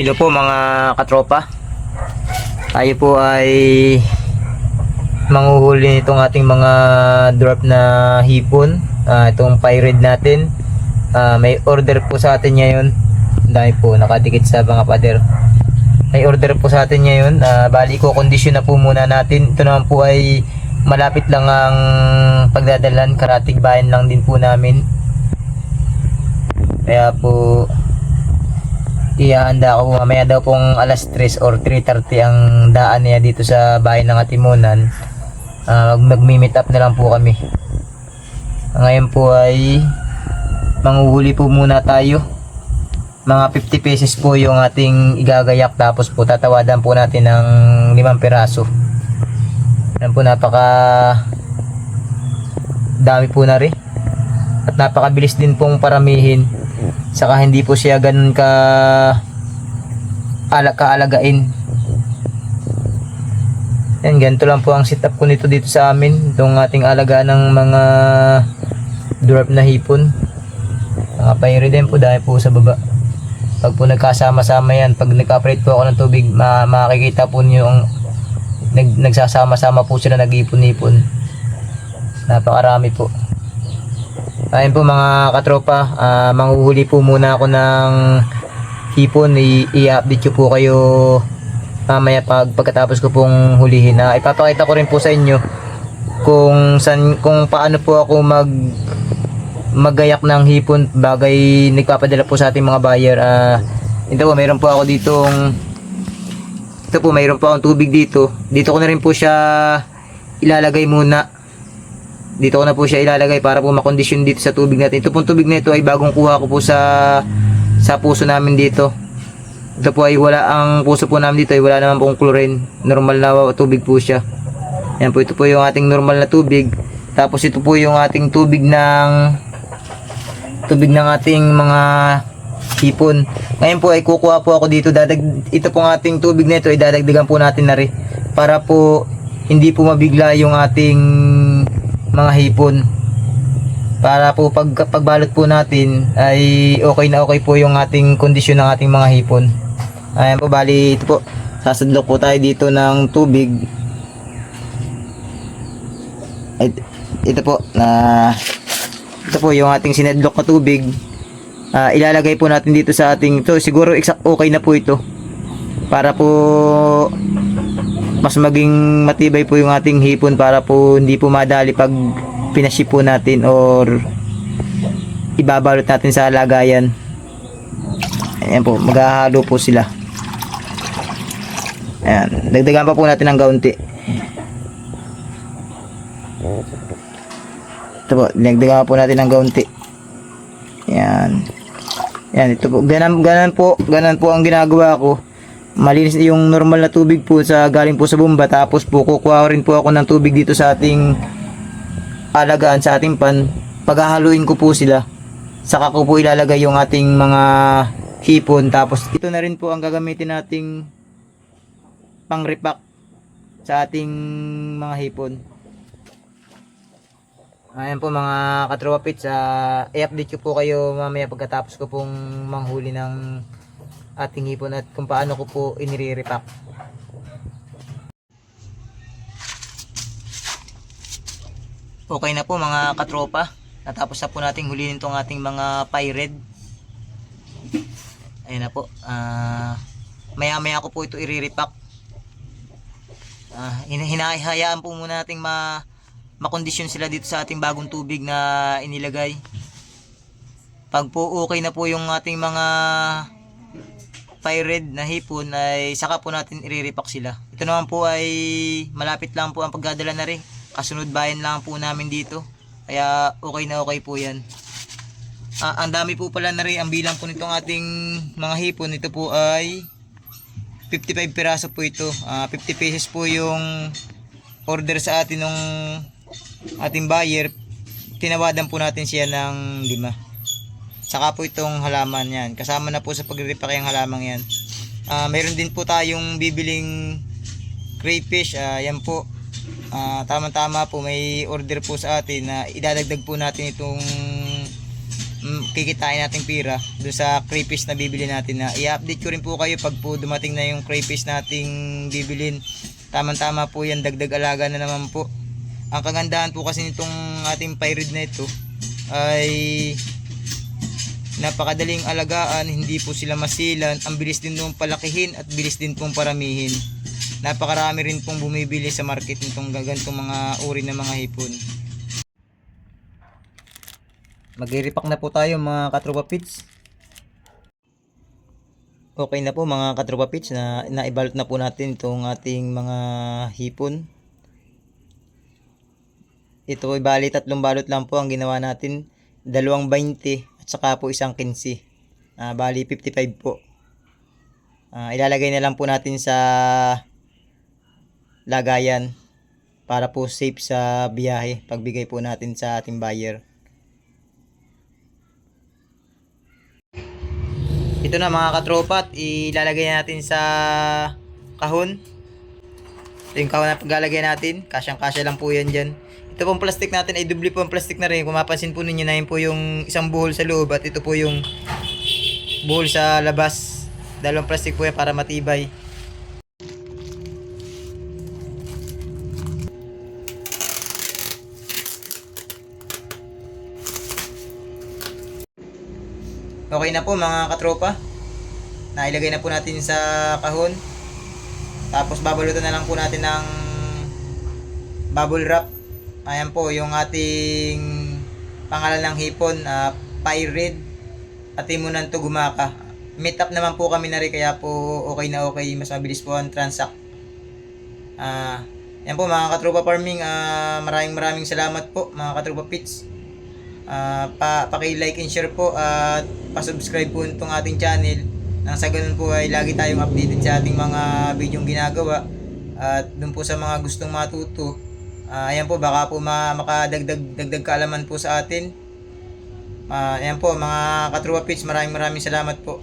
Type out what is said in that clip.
Hello po mga katropa. Tayo po ay manguhuli nitong ating mga drop na hipon. Ah, itong pirate natin. Ah, may order po sa atin ngayon. Dami po nakadikit sa mga pader. May order po sa atin ngayon. Ah, bali ko kondisyon na po muna natin. Ito naman po ay malapit lang ang pagdadalan. Karatig bayan lang din po namin. Kaya po ihahanda ko mamaya daw pong alas 3 or 3.30 ang daan niya dito sa bahay ng Atimunan uh, mag-meet up na lang po kami. Ngayon po ay manguhuli po muna tayo. Mga 50 pesos po yung ating igagayak. Tapos po tatawadan po natin ng 5 piraso. Yan po napaka dami po na rin. At napakabilis din pong paramihin saka hindi po siya ganun ka ala kaalagain yan ganito lang po ang setup ko nito dito sa amin. Itong ating alaga ng mga drop na hipon. Mga payri din po dahil po sa baba. Pag po nagkasama-sama yan pag nag-operate po ako ng tubig ma makikita po niyo ang nag nagsasama-sama po sila nag-ipon-ipon. Napakarami po Ayun po mga katropa, ah, manghuhuli po muna ako ng hipon. I-update ko po kayo mamaya pag pagkatapos ko pong hulihin. na ipapakita ko rin po sa inyo kung san kung paano po ako mag magayak ng hipon bagay nagpapadala po sa ating mga buyer. Ah, ito po, mayroon po ako ditong ito po, mayroon po akong tubig dito. Dito ko na rin po siya ilalagay muna dito ko na po siya ilalagay para po makondisyon dito sa tubig natin. Ito pong tubig na ito ay bagong kuha ko po sa sa puso namin dito. Ito po ay wala ang puso po namin dito ay wala naman pong chlorine. Normal na tubig po siya. Yan po ito po yung ating normal na tubig. Tapos ito po yung ating tubig ng tubig ng ating mga hipon. Ngayon po ay kukuha po ako dito. Dadag, ito pong ating tubig na ito ay dadagdagan po natin na rin para po hindi po mabigla yung ating mga hipon. Para po pag pagbalot po natin ay okay na okay po yung ating kondisyon ng ating mga hipon. Ayan po bali ito po. Sasadlok po tayo dito ng tubig. Ay, ito po na ito po yung ating sinadlok na tubig. Ah, ilalagay po natin dito sa ating to siguro exact okay na po ito. Para po mas maging matibay po yung ating hipon para po hindi po madali pag pinaship natin or ibabalot natin sa lagayan. Ayan po maghahalo po sila. Ayan dagdagan pa po natin ng kaunti ito po dagdagan pa po natin ng kaunti ayan. Yan ito po. Ganan, ganan po ganan po ang ginagawa ko malinis yung normal na tubig po sa galing po sa bomba tapos po kukuha rin po ako ng tubig dito sa ating alagaan sa ating pan. Paghahaluin ko po sila. Saka ko po ilalagay yung ating mga hipon tapos ito na rin po ang gagamitin nating pang repack sa ating mga hipon. Ayan po mga katropits uh, i-update ko po kayo mamaya pagkatapos ko pong manghuli ng ating hipon at kung paano ko po inire-repack. Okay na po mga katropa. Natapos na po nating huliin itong ating mga pyred. Ayun na po. Ah, maya maya ko po ito i-repack. Ah, hin- hinahayaan po muna nating ma makondisyon sila dito sa ating bagong tubig na inilagay. Pag po okay na po yung ating mga pyred na hipon ay saka po natin i-repack sila. Ito naman po ay malapit lang po ang pagdadala na rin. Kasunod bayan lang po namin dito. Kaya okay na okay po yan. Ah, ang dami po pala na rin ang bilang po nitong ating mga hipon. Ito po ay 55 piraso po ito. Ah, 50 pesos po yung order sa atin ng ating buyer. Tinawadan po natin siya ng lima. Saka po itong halaman yan. Kasama na po sa pagre-repack yung halamang yan. Ah, mayroon din po tayong bibiling crayfish. Ah, yan po. Ah, tama-tama po may order po sa atin na idadagdag po natin itong mm, kikitain nating pira doon sa crayfish na bibili natin na i-update ko rin po kayo pag po dumating na yung crayfish nating bibilin tamang-tama po yan dagdag alaga na naman po ang kagandahan po kasi nitong ating pyrid na ito ay napakadaling alagaan, hindi po sila masilan, ang bilis din pong palakihin at bilis din pong paramihin. Napakarami rin pong bumibili sa market nitong gagantong mga uri ng mga hipon. Magre-repack na po tayo mga katropa pits. Okay na po mga katropa pits na naibalot na po natin itong ating mga hipon. Ito ay bali tatlong balot lang po ang ginawa natin. Dalawang 20 at saka po isang 15. Ah, bali 55 po. Ah, ilalagay na lang po natin sa lagayan para po safe sa biyahe pagbigay po natin sa ating buyer. Ito na mga katropat, ilalagay natin sa kahon. Ito yung kahon na paglalagay natin. Kasyang-kasya lang po yan dyan. Ito pong plastic natin ay dubli po ang plastic na rin. Kung mapansin po ninyo na yun po yung isang buhol sa loob at ito po yung buhol sa labas. Dalawang plastic po yan para matibay. Okay na po mga katropa. Nailagay na po natin sa kahon. Tapos babalutan na lang po natin ng bubble wrap. Ayan po yung ating pangalan ng hipon, uh, Pyrid at Timunan to Gumaka. Meet up naman po kami na rin kaya po okay na okay, mas mabilis po ang transact. Ah, yan po mga katropa farming, ah, maraming maraming salamat po mga katropa pits. Ah, pa paki-like and share po at pa-subscribe po itong ating channel nang sa ganun po ay lagi tayong updated sa ating mga bidyong ginagawa at dun po sa mga gustong matuto ah, ayan po baka po ma makadagdag dagdag kaalaman po sa atin. Ah, ayan po mga katruwa pits maraming maraming salamat po